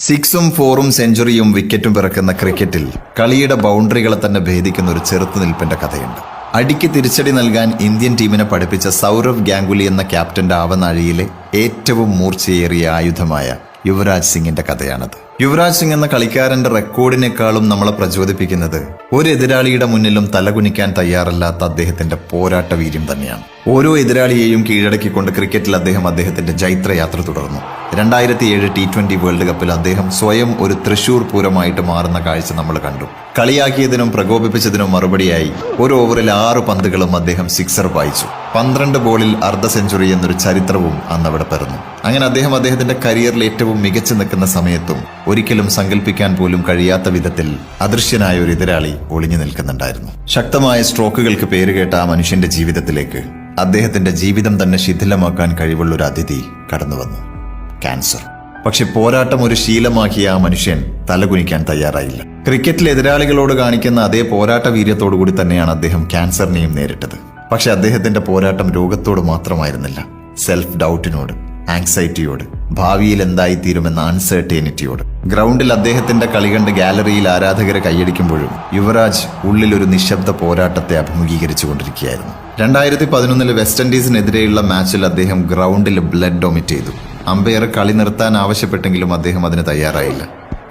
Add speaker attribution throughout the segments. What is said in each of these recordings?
Speaker 1: സിക്സും ഫോറും സെഞ്ചുറിയും വിക്കറ്റും പിറക്കുന്ന ക്രിക്കറ്റിൽ കളിയുടെ ബൗണ്ടറികളെ തന്നെ ഭേദിക്കുന്ന ഒരു ചെറുത്തുനിൽപ്പിന്റെ കഥയുണ്ട്. അടിക്ക് തിരിച്ചടി നൽകാൻ ഇന്ത്യൻ ടീമിനെ പഠിപ്പിച്ച സൗരവ് ഗാംഗുലി എന്ന ക്യാപ്റ്റന്റെ ആവനാഴിയിലെ ഏറ്റവും മൂർച്ചയേറിയ ആയുധമായ യുവരാജ് സിംഗിന്റെ കഥയാണത്. യുവരാജ് സിംഗ് എന്ന കളിക്കാരന്റെ റെക്കോർഡിനേക്കാളും നമ്മളെ പ്രചോദിപ്പിക്കുന്നത് ഒരു എതിരാളിയുടെ മുന്നിലും തലകുനിക്കാൻ തയ്യാറല്ലാത്ത അദ്ദേഹത്തിന്റെ പോരാട്ട വീര്യം തന്നെയാണ്. ഓരോ എതിരാളിയെയും കീഴടക്കിക്കൊണ്ട് ക്രിക്കറ്റിൽ അദ്ദേഹം അദ്ദേഹത്തിന്റെ ജൈത്രയാത്ര തുടർന്നു. രണ്ടായിരത്തി ഏഴ് ടി ട്വന്റി വേൾഡ് കപ്പിൽ അദ്ദേഹം സ്വയം ഒരു തൃശൂർ പൂരമായിട്ട് മാറുന്ന കാഴ്ച നമ്മൾ കണ്ടു. കളിയാക്കിയതിനും പ്രകോപിപ്പിച്ചതിനും മറുപടിയായി ഒരു ഓവറിൽ ആറ് പന്തുകളും അദ്ദേഹം സിക്സർ വായിച്ചു. പന്ത്രണ്ട് ബോളിൽ അർദ്ധ സെഞ്ചുറി എന്നൊരു ചരിത്രവും അന്ന് അവിടെ പിറന്നു അങ്ങനെ അദ്ദേഹം അദ്ദേഹത്തിന്റെ കരിയറിൽ ഏറ്റവും മികച്ചു നിൽക്കുന്ന സമയത്തും ഒരിക്കലും സങ്കല്പിക്കാൻ പോലും കഴിയാത്ത വിധത്തിൽ അദൃശ്യനായ ഒരു എതിരാളി ഒളിഞ്ഞു നിൽക്കുന്നുണ്ടായിരുന്നു. ശക്തമായ സ്ട്രോക്കുകൾക്ക് പേരുകേട്ട ആ മനുഷ്യന്റെ ജീവിതത്തിലേക്ക് അദ്ദേഹത്തിന്റെ ജീവിതം തന്നെ ശിഥിലമാക്കാൻ കഴിവുള്ള ഒരു അതിഥി കടന്നുവന്നു ക്യാൻസർ. പക്ഷെ പോരാട്ടം ഒരു ശീലമാക്കിയ ആ മനുഷ്യൻ തലകുനിക്കാൻ തയ്യാറായില്ല. ക്രിക്കറ്റിൽ എതിരാളികളോട് കാണിക്കുന്ന അതേ പോരാട്ട വീര്യത്തോടുകൂടി തന്നെയാണ് അദ്ദേഹം ക്യാൻസറിനെയും നേരിട്ടത്. പക്ഷെ അദ്ദേഹത്തിന്റെ പോരാട്ടം രോഗത്തോട് മാത്രമായിരുന്നില്ല. സെൽഫ് ഡൗട്ടിനോട് ആങ്സൈറ്റിയോട് ഭാവിയിൽ എന്തായിത്തീരുമെന്ന അൺസർട്ടേണിറ്റിയോട് ഗ്രൗണ്ടിൽ അദ്ദേഹത്തിന്റെ കളി കണ്ട് ഗാലറിയിൽ ആരാധകരെ കൈയടിക്കുമ്പോഴും യുവരാജ് ഉള്ളിൽ ഒരു നിശബ്ദ പോരാട്ടത്തെ അഭിമുഖീകരിച്ചു കൊണ്ടിരിക്കുകയായിരുന്നു രണ്ടായിരത്തി പതിനൊന്നിൽ വെസ്റ്റ് ഇൻഡീസിനെതിരെയുള്ള മാച്ചിൽ അദ്ദേഹം ഗ്രൗണ്ടിൽ ബ്ലഡ് ഡൊമിറ്റ് ചെയ്തു. അമ്പയർ കളി നിർത്താൻ ആവശ്യപ്പെട്ടെങ്കിലും അദ്ദേഹം അതിന് തയ്യാറായില്ല.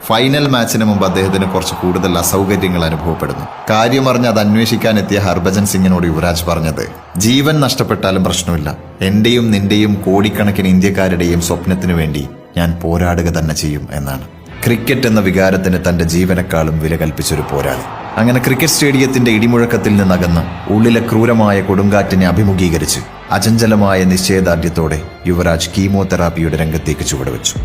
Speaker 1: ഫൈനൽ മാച്ചിന് മുമ്പ് അദ്ദേഹത്തിന് കുറച്ച് കൂടുതൽ അസൗകര്യങ്ങൾ അനുഭവപ്പെടുന്നു. കാര്യമറിഞ്ഞ് അത് അന്വേഷിക്കാൻ എത്തിയ ഹർഭജൻ സിംഗിനോട് യുവരാജ് പറഞ്ഞത് ജീവൻ നഷ്ടപ്പെട്ടാലും പ്രശ്നമില്ല. എന്റെയും നിന്റെയും കോടിക്കണക്കിന് ഇന്ത്യക്കാരുടെയും സ്വപ്നത്തിനു വേണ്ടി ഞാൻ പോരാടുക തന്നെ ചെയ്യും എന്നാണ്. ക്രിക്കറ്റ് എന്ന വികാരത്തിന് തന്റെ ജീവനക്കാളും വില കൽപ്പിച്ചൊരു പോരാളി. അങ്ങനെ ക്രിക്കറ്റ് സ്റ്റേഡിയത്തിന്റെ ഇടിമുഴക്കത്തിൽ നിന്നകന്ന് ഉള്ളിലെ ക്രൂരമായ കൊടുങ്കാറ്റിനെ അഭിമുഖീകരിച്ച് അചഞ്ചലമായ നിശ്ചയദാർഢ്യത്തോടെ യുവരാജ് കീമോതെറാപ്പിയുടെ രംഗത്തേക്ക് ചുവടുവെച്ചു.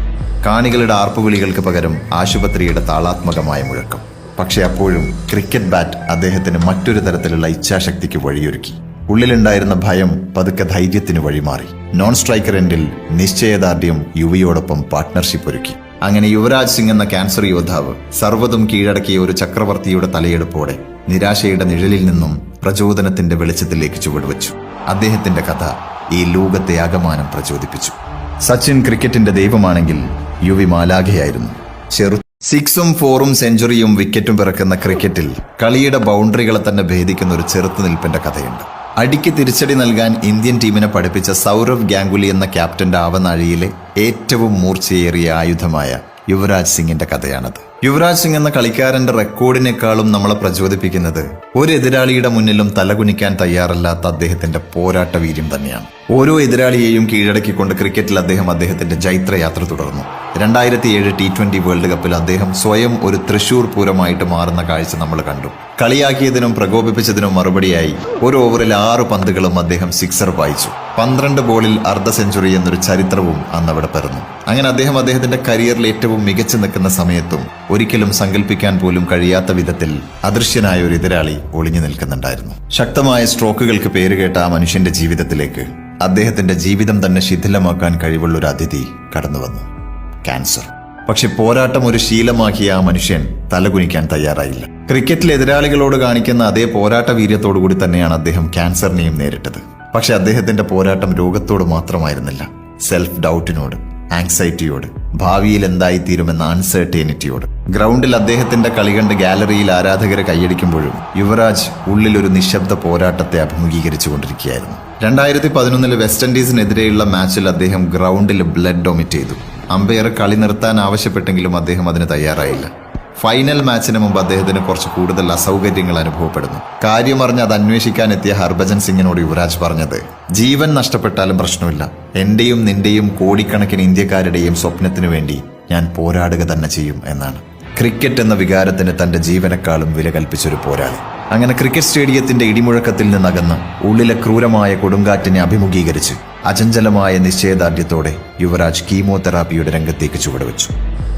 Speaker 1: കാണികളുടെ ആർപ്പുവിളികൾക്ക് പകരം ആശുപത്രിയുടെ താളാത്മകമായ മുഴക്കം. പക്ഷെ അപ്പോഴും ക്രിക്കറ്റ് ബാറ്റ് അദ്ദേഹത്തിന് മറ്റൊരു തരത്തിലുള്ള ഇച്ഛാശക്തിക്ക് വഴിയൊരുക്കി. ഉള്ളിലുണ്ടായിരുന്ന ഭയം പതുക്കെ ധൈര്യത്തിന് വഴിമാറി. നോൺ സ്ട്രൈക്കർ എൻഡിൽ നിശ്ചയദാർഢ്യം യുവിയോടൊപ്പം പാർട്ട്ണർഷിപ്പ് ഒരുക്കി അങ്ങനെ യുവരാജ് സിംഗ് എന്ന ക്യാൻസർ യോദ്ധാവ് സർവതും കീഴടക്കിയ ഒരു ചക്രവർത്തിയുടെ തലയെടുപ്പോടെ നിരാശയുടെ നിഴലിൽ നിന്നും പ്രചോദനത്തിന്റെ വെളിച്ചത്തിലേക്ക് ചുവടുവച്ചു. അദ്ദേഹത്തിന്റെ കഥ ഈ ലോകത്തെ ആകമാനം പ്രചോദിപ്പിച്ചു. സച്ചിൻ ക്രിക്കറ്റിന്റെ ദൈവമാണെങ്കിൽ യുവി മാലാഖയായിരുന്നു. ചെറു സിക്സും ഫോറും സെഞ്ചുറിയും വിക്കറ്റും പിറക്കുന്ന ക്രിക്കറ്റിൽ കളിയുടെ ബൗണ്ടറികളെ തന്നെ ഭേദിക്കുന്ന ഒരു ചെറുത്തുനിൽപ്പിന്റെ കഥയുണ്ട്. അടിക്ക് തിരിച്ചടി നൽകാൻ ഇന്ത്യൻ ടീമിനെ പഠിപ്പിച്ച സൗരവ് ഗാംഗുലി എന്ന ക്യാപ്റ്റന്റെ ആവനാഴിയിലെ ഏറ്റവും മൂർച്ചയേറിയ ആയുധമായ യുവരാജ് സിംഗിന്റെ കഥയാണത്. യുവരാജ് സിംഗ് എന്ന കളിക്കാരന്റെ റെക്കോർഡിനേക്കാളും നമ്മളെ പ്രചോദിപ്പിക്കുന്നത് ഒരു എതിരാളിയുടെ മുന്നിലും തലകുനിക്കാൻ തയ്യാറല്ലാത്ത അദ്ദേഹത്തിന്റെ പോരാട്ട വീര്യം തന്നെയാണ്. ഓരോ എതിരാളിയെയും കീഴടക്കിക്കൊണ്ട് ക്രിക്കറ്റിൽ അദ്ദേഹം അദ്ദേഹത്തിന്റെ ജൈത്രയാത്ര തുടർന്നു. രണ്ടായിരത്തി ഏഴ് ടി ട്വന്റി വേൾഡ് കപ്പിൽ അദ്ദേഹം സ്വയം ഒരു തൃശൂർ പൂരമായിട്ട് മാറുന്ന കാഴ്ച നമ്മൾ കണ്ടു. കളിയാക്കിയതിനും പ്രകോപിപ്പിച്ചതിനും മറുപടിയായി ഒരു ഓവറിൽ ആറ് പന്തുകളും അദ്ദേഹം സിക്സർ വായിച്ചു. പന്ത്രണ്ട് ബോളിൽ അർദ്ധ സെഞ്ചുറി എന്നൊരു ചരിത്രവും അന്ന് അവിടെ പിറന്നു. അങ്ങനെ അദ്ദേഹം അദ്ദേഹത്തിന്റെ കരിയറിൽ ഏറ്റവും മികച്ചു നിൽക്കുന്ന സമയത്തും ഒരിക്കലും സങ്കല്പിക്കാൻ പോലും കഴിയാത്ത വിധത്തിൽ അദൃശ്യനായ ഒരു എതിരാളി ഒളിഞ്ഞു നിൽക്കുന്നുണ്ടായിരുന്നു. ശക്തമായ സ്ട്രോക്കുകൾക്ക് പേരുകേട്ട ആ മനുഷ്യന്റെ ജീവിതത്തിലേക്ക് അദ്ദേഹത്തിന്റെ ജീവിതം തന്നെ ശിഥിലമാക്കാൻ കഴിവുള്ള ഒരു അതിഥി കടന്നു വന്നു. ക്യാൻസർ. പക്ഷെ പോരാട്ടം ഒരു ശീലമാക്കിയ ആ മനുഷ്യൻ തലകുനിക്കാൻ തയ്യാറായില്ല. ക്രിക്കറ്റിൽ എതിരാളികളോട് കാണിക്കുന്ന അതേ പോരാട്ട വീര്യത്തോടുകൂടി തന്നെയാണ് അദ്ദേഹം ക്യാൻസറിനെയും നേരിട്ടത്. പക്ഷെ അദ്ദേഹത്തിന്റെ പോരാട്ടം രോഗത്തോട് മാത്രമായിരുന്നില്ല. സെൽഫ് ഡൗട്ടിനോട് ആങ്സൈറ്റിയോട് ഭാവിയിൽ എന്തായിത്തീരുമെന്ന അൺസേർട്ടേനിറ്റിയോട്. ഗ്രൗണ്ടിൽ അദ്ദേഹത്തിന്റെ കളി കണ്ട് ഗാലറിയിൽ ആരാധകരെ കൈയടിക്കുമ്പോഴും യുവരാജ് ഉള്ളിൽ ഒരു നിശബ്ദ പോരാട്ടത്തെ അഭിമുഖീകരിച്ചു കൊണ്ടിരിക്കുകയായിരുന്നു. രണ്ടായിരത്തി പതിനൊന്നിൽ വെസ്റ്റ് ഇൻഡീസിനെതിരെയുള്ള മാച്ചിൽ അദ്ദേഹം ഗ്രൗണ്ടിൽ ബ്ലഡ് ഡൊമിറ്റ് ചെയ്തു. അമ്പയർ കളി നിർത്താൻ ആവശ്യപ്പെട്ടെങ്കിലും അദ്ദേഹം അതിന് തയ്യാറായില്ല. ഫൈനൽ മാച്ചിന് മുമ്പ് അദ്ദേഹത്തിന് കുറച്ച് കൂടുതൽ അസൗകര്യങ്ങൾ അനുഭവപ്പെടുന്നു. കാര്യമറിഞ്ഞ് അത് അന്വേഷിക്കാൻ എത്തിയ ഹർഭജൻ സിംഗിനോട് യുവരാജ് പറഞ്ഞത് ജീവൻ നഷ്ടപ്പെട്ടാലും പ്രശ്നമില്ല. എന്റെയും നിന്റെയും കോടിക്കണക്കിന് ഇന്ത്യക്കാരുടെയും സ്വപ്നത്തിനു വേണ്ടി ഞാൻ പോരാടുക തന്നെ ചെയ്യും എന്നാണ്. ക്രിക്കറ്റ് എന്ന വികാരത്തിന് തന്റെ ജീവനക്കാളും വില കൽപ്പിച്ചൊരു പോരാളി. അങ്ങനെ ക്രിക്കറ്റ് സ്റ്റേഡിയത്തിന്റെ ഇടിമുഴക്കത്തിൽ നിന്നകന്ന് ഉള്ളിലെ ക്രൂരമായ കൊടുങ്കാറ്റിനെ അഭിമുഖീകരിച്ച് അചഞ്ചലമായ നിശ്ചയദാർഢ്യത്തോടെ യുവരാജ് കീമോതെറാപ്പിയുടെ രംഗത്തേക്ക് ചുവടുവെച്ചു.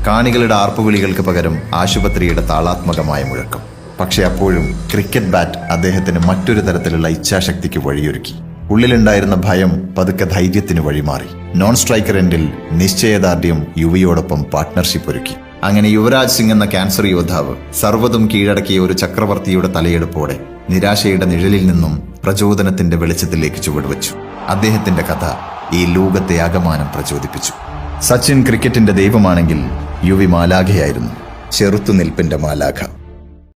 Speaker 1: കാണികളുടെ ആർപ്പുവിളികൾക്ക് പകരം ആശുപത്രിയുടെ താളാത്മകമായ മുഴക്കം. പക്ഷെ അപ്പോഴും ക്രിക്കറ്റ് ബാറ്റ് അദ്ദേഹത്തിന് മറ്റൊരു തരത്തിലുള്ള ഇച്ഛാശക്തിക്ക് വഴിയൊരുക്കി. ഉള്ളിലുണ്ടായിരുന്ന ഭയം പതുക്കെ ധൈര്യത്തിന് വഴിമാറി. നോൺ സ്ട്രൈക്കർ എൻഡിൽ നിശ്ചയദാർഢ്യം യുവിയോടൊപ്പം പാർട്ട്ണർഷിപ്പ് ഒരുക്കി. അങ്ങനെ യുവരാജ് സിംഗ് എന്ന ക്യാൻസർ യോദ്ധാവ് സർവതും കീഴടക്കിയ ഒരു ചക്രവർത്തിയുടെ തലയെടുപ്പോടെ നിരാശയുടെ നിഴലിൽ നിന്നും പ്രചോദനത്തിന്റെ വെളിച്ചത്തിലേക്ക് ചുവടുവച്ചു. അദ്ദേഹത്തിന്റെ കഥ ഈ ലോകത്തെ അകമാനം പ്രചോദിപ്പിച്ചു. സച്ചിൻ ക്രിക്കറ്റിന്റെ ദൈവമാണെങ്കിൽ യുവി മാലാഖയായിരുന്നു. ചെറുത്തുനിൽപ്പിന്റെ മാലാഖ.